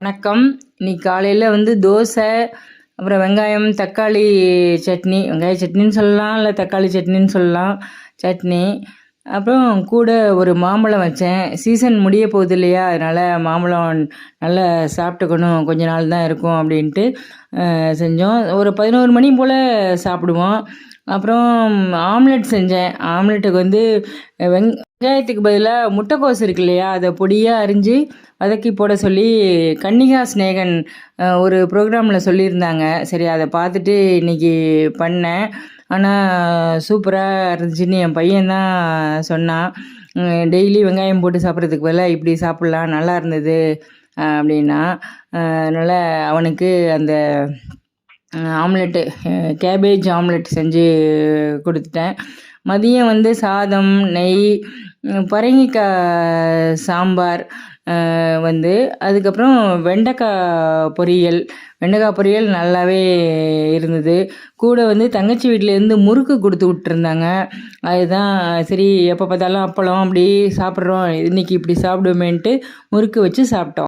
வணக்கம். இன்னைக்கு காலையில் வந்து தோசை அப்புறம் வெங்காயம் தக்காளி சட்னி. வெங்காய சட்னின்னு சொல்லலாம் இல்லை தக்காளி சட்னின்னு சொல்லலாம். சட்னி. அப்புறம் கூட ஒரு மாம்பழம் வச்சேன். சீசன் முடிய போகுது இல்லையா? அதனால் மாம்பழம் நல்லா சாப்பிட்டுக்கணும். கொஞ்ச நாள் தான் இருக்கும் அப்படின்ட்டு செஞ்சோம். ஒரு பதினோரு மணி போல் சாப்பிடுவோம். அப்புறம் ஆம்லெட் செஞ்சேன். ஆம்லெட்டுக்கு வந்து வெங் வெங்காயத்துக்கு பதிலாக முட்டைக்கோஸ் இருக்கு இல்லையா? அதை பொடியாக அரிஞ்சு வதக்கி போட சொல்லி கன்னிகா ஸ்நேகன் ஒரு ப்ரோக்ராமில் சொல்லியிருந்தாங்க. சரி அதை பார்த்துட்டு இன்னைக்கு பண்ணேன். ஆனால் சூப்பராக இருந்துச்சுன்னு என் பையன் தான் சொன்னான். டெய்லி வெங்காயம் போட்டு சாப்பிட்றதுக்கு பதிலாக இப்படி சாப்பிட்லாம் நல்லா இருந்தது அப்படின்னா. அதனால் அவனுக்கு அந்த ஆம்லெட்டு கேபேஜ் ஆம்லெட் செஞ்சு கொடுத்துட்டேன். மதியம் வந்து சாதம் நெய் பரங்கிக்காய் சாம்பார் வந்து அதுக்கப்புறம் வெண்டைக்காய் பொரியல். வெண்டைக்காய் பொரியல் நல்லாவே இருந்தது. கூட வந்து தங்கச்சி வீட்டிலேருந்து முறுக்கு கொடுத்து விட்டுருந்தாங்க. அதுதான் சரி எப்போ பார்த்தாலும் அப்பளம் அப்படி சாப்பிட்றோம். இன்னைக்கு இப்படி சாப்பிடுவோமேன்ட்டு முறுக்கு வச்சு சாப்பிட்டோம்.